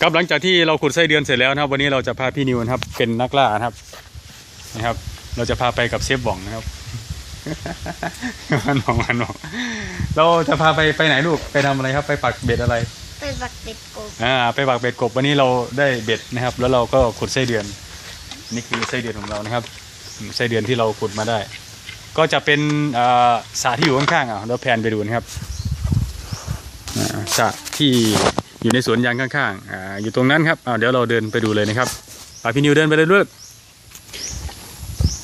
ครับหลังจากที่เราขุดไส้เดือนเสร็จแล้วนะครับ วันนี้เราจะพาพี่นิวนะครับ เป็นนักล่านะครับนะครับ เราจะพาไปกับเชฟบ่องนะครับมันบอกมันบอกเราจะพาไปไปไหนลูกไปทำอะไรครับ ไปปักเบ็ดอะไร ไปบักเป็ดกบอ่าไปปักเบ็ดกบวันนี้เราได้เบ็ดนะครับ แล้วเราก็ขุดไส้เดือน นี่คือไส้เดือนของเรานะครับอืมไส้เดือนที่เราขุดมาได้ ก็จะเป็นอ่าสระที่อยู่ข้างๆอะเราแพนไปดูนะครับอ่าสระที่ อยู่ในสวนยางข้างๆอ่าอยู่ตรงนั้นครับอ่าเดี๋ยวเราเดินไปดูเลยนะครับไปพี่นิวเดินไปเลยด้วย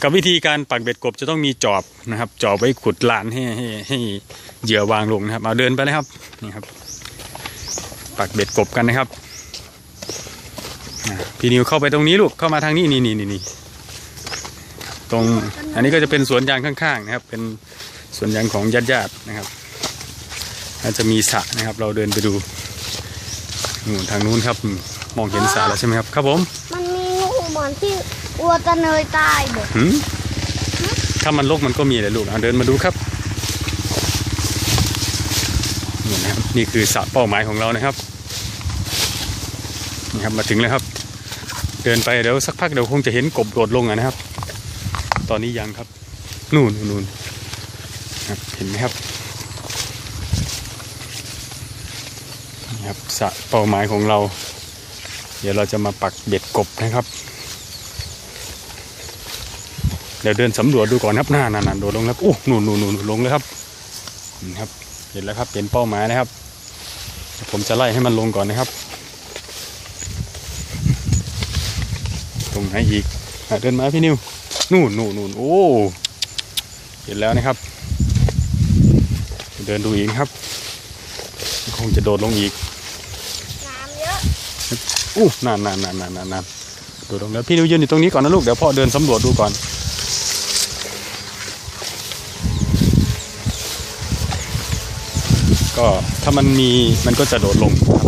กับวิธีการปักเบ็ดกบจะต้องมีจอบนะครับ จอบไว้ขุดลานให้ให้ให้เหยื่อวางลงนะครับเอาเดินไปเลยครับนี่ครับ ปักเบ็ดกบกันนะครับพี่นิวเข้าไปตรงนี้ลูกเข้ามาทางนี้นี่นี่นี่นี่ตรงอันนี้ก็จะเป็นสวนยางข้างๆนะครับ เป็นสวนยางของญาติญาติๆนะครับอาจจะมีสระนะครับ เราเดินไปดู นู่นทางนู้นครับอืมมองเห็นสระแล้วใช่ไหมครับครับผมมันมีงูเหมือนที่วัวตะเนยตายเด็กหืมถ้ามันลกมันก็มีเลยลูกเอาเดินมาดูครับนี่นะครับนี่คือสระเป้าหมายของเรานะครับนี่ครับมาถึงแล้วครับ เดินไปเดี๋ยวสักพักเดี๋ยวคงจะเห็นกบโดดลงอะนะครับ ตอนนี้ยังครับ นู่นนู่นครับเห็นไหมครับ ครับสะเป้าหมายของเรา เดี๋ยวเราจะมาปักเบ็ดกบนะครับ เดี๋ยวเดินสำรวจดูก่อนครับหน้านั่นโดดลงแล้วโอ้นู่นนู่นนู่นลงเลยครับนี่ครับ เห็นแล้วครับเห็นเป้าหมายนะครับ ผมจะไล่ให้มันลงก่อนนะครับ ตรงไหนอีกเดินมาพี่นิวนู่นนู่นนู่นโอ้เห็นแล้วนะครับ เดินดูอีกครับ คงจะโดดลงอีก อู้นานนานนานนานนานนานโดดลงแล้พี่นิวยืนอยู่ตรงนี้ก่อนนะลูก เดี๋ยวพ่อเดินสำรวจดูก่อน ก็ถ้ามันมีมันก็จะโดดลงครับ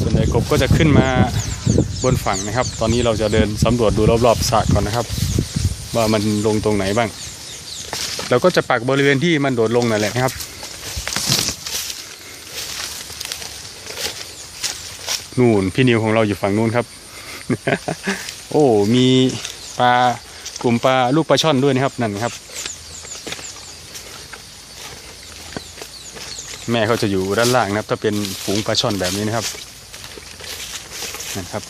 ส่วนใหญ่กบก็จะขึ้นมาบนฝั่งนะครับ ตอนนี้เราจะเดินสำรวจดูรอบๆสระก่อนนะครับ ว่ามันลงตรงไหนบ้าง เราก็จะปักบริเวณที่มันโดดลงนั่นแหละนะครับ นู่นพี่นิวของเราอยู่ฝั่งนู้นครับ โอ้มีปลากลุ่มปลาลูกปลาช่อนด้วยนะครับนั่นครับ แม่เขาจะอยู่ด้านล่างนะครับ ถ้าเป็นฝูงปลาช่อนแบบนี้นะครับนั่นครับ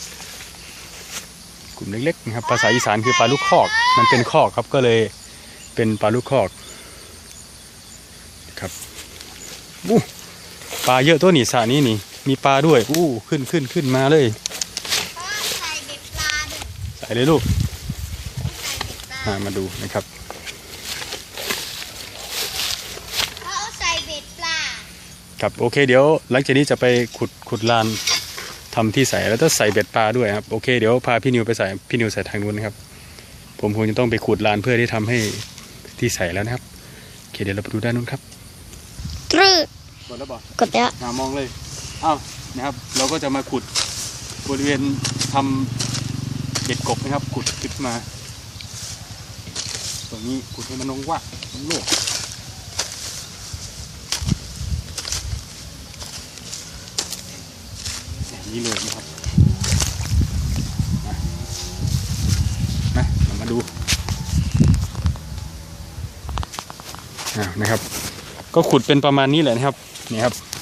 กลุ่มเล็กๆนะครับภาษาอีสานคือปลาลูกคอก มันเป็นคอกครับก็เลยเป็นปลาลูกคอกครับอู้ปลาเยอะตัวนี่สระนี้นี่ มีปลาด้วย อู้ขึ้นขึ้นขึ้นมาเลยพ่อใส่เบ็ดปลาด้วยใส่เลยลูกใส่เบ็ดปลาอ่ามาดูนะครับพ่อใส่เบ็ดปลาครับโอเคเดี๋ยวหลังจากนี้จะไปขุดขุดลานทำที่ใส่แล้วก็ใส่เบ็ดปลาด้วยครับโอเคเดี๋ยวพาพี่นิวไปใส่พี่นิวใส่ทางนู้นนะครับ ผมคงจะต้องไปขุดลานเพื่อที่ทำให้ที่ใส่แล้วนะครับโอเคเดี๋ยวเราไปดูด้านนู้นครับตรึกกดแล้วบอกกดแล้วหามองเลย อ้าวนะครับ เราก็จะมาขุดบริเวณทำเบ็ดกบนะครับ ขุดขึ้นมาตรงนี้ขุดให้มันลงว่าโลกแบบนี้เลยนะครับมานะเรามาดูอ่านะครับ ก็ขุดเป็นประมาณนี้แหละนะครับนี่ครับ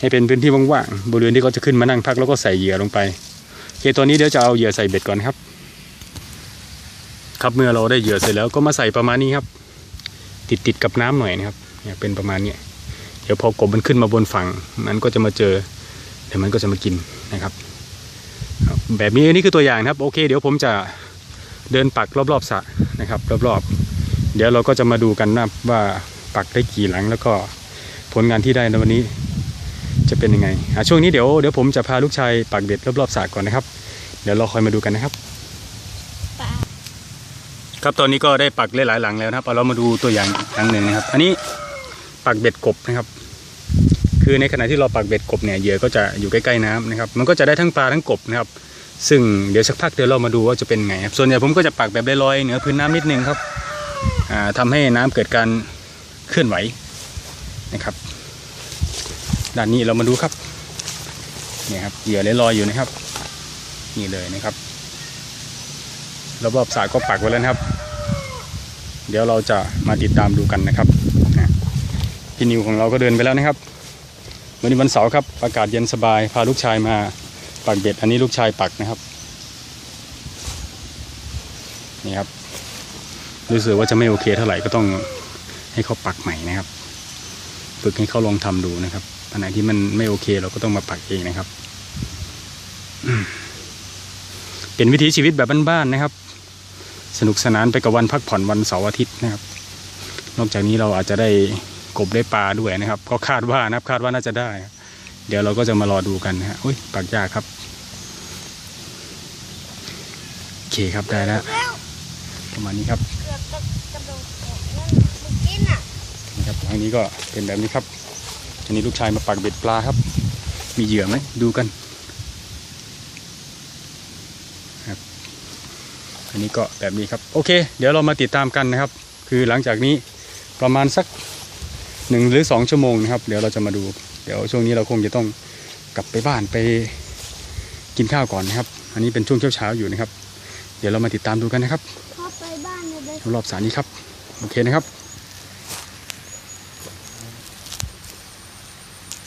ให้เป็นพื้นที่ว่างๆบริเวณที่เขาจะขึ้นมานั่งพักแล้วก็ใส่เหยื่อลงไปโอเคตัวนี้เดี๋ยวจะเอาเหยื่อใส่เบ็ดก่อนครับ ครับเมื่อเราได้เหยื่อเสร็จแล้วก็มาใส่ประมาณนี้ครับ ติดติดๆกับน้ำหน่อยนะครับเนี่ยเป็นประมาณนี้เดี๋ยวพอกบมันขึ้นมาบนฝั่งมันก็จะมาเจอเดี๋ยวมันก็จะมากินนะครับ แบบนี้นนี้คือตัวอย่างครับ โอเค เดี๋ยวผมจะเดินปักรอบๆสระนะครับ รอบๆ เดี๋ยวเราก็จะมาดูกันนะว่าปักได้กี่หลังแล้วก็ผลงานที่ได้ในวันนี้ จะเป็นยังไงช่วงนี้เดี๋ยวเดี๋ยวผมจะพาลูกชายปักเบ็ดรอบๆสระก่อนนะครับ เดี๋ยวเราคอยมาดูกันนะครับปลาครับตอนนี้ก็ได้ปักหลายๆหลังแล้วนะครับเอเรามาดูตัวอย่างหลังหนึ่งนะครับ อันนี้ปักเบ็ดกบนะครับ คือในขณะที่เราปักเบ็ดกบเนี่ยเหยื่อก็จะอยู่ใกล้ๆน้ำนะครับ มันก็จะได้ทั้งปลาทั้งกบนะครับ ซึ่งเดี๋ยวสักพักเดี๋ยวเรามาดูว่าจะเป็นไงครับส่วนใหญ่ผมก็จะปักแบบลอยๆเหนือพื้นน้ำนิดนึงครับอ่าทำให้น้ำเกิดการเคลื่อนไหวนะครับ ด้านนี้เรามาดูครับเนี่ยครับเหยื่อเลยลอยอยู่นะครับ นี่เลยนะครับรอบๆสระก็ปักไว้แล้วนะครับ เดี๋ยวเราจะมาติดตามดูกันนะครับพี่นิวของเราก็เดินไปแล้วนะครับวันนี้วันเสาร์ครับอากาศเย็นสบายพาลูกชายมาปักเบ็ดอันนี้ลูกชายปักนะครับนี่ครับรู้สึกว่าจะไม่โอเคเท่าไหร่ก็ต้องให้เขาปักใหม่นะครับ ฝึกให้เขาลองทำดูนะครับอันไหนที่มันไม่โอเค เราก็ต้องมาปักเองนะครับอืมเป็นวิถีชีวิตแบบบ้านๆนะครับ สนุกสนานไปกับวันพักผ่อนวันเสาร์อาทิตย์นะครับ นอกจากนี้เราอาจจะได้กบได้ปลาด้วยนะครับ ก็คาดว่านะครับ คาดว่าน่าจะได้ เดี๋ยวเราก็จะมารอดูกันนะฮะอุ้ยปากยากครับโอเคครับได้แล้วแล้วประมาณนี้ครับเกือบจะกระโดดออกแล้วเมื่อกี้น่ะ นะครับทางนี้ก็เป็นแบบนี้ครับอันนี้ลูกชายมาปักเบ็ดปลาครับ มีเหยื่อไหมดูกันครับอันนี้ก็แบบนี้ครับโอเค เดี๋ยวเรามาติดตามกันนะครับ คือหลังจากนี้ประมาณสักหนึ่งหรือสองชั่วโมงนะครับ เดี๋ยวเราจะมาดู เดี๋ยวช่วงนี้เราคงจะต้องกลับไปบ้านไปกินข้าวก่อนนะครับ อันนี้เป็นช่วงเช้าๆอยู่นะครับ เดี๋ยวเรามาติดตามดูกันนะครับเข้าไปบ้านเลยรอบๆสานี้ครับ โอเคนะครับ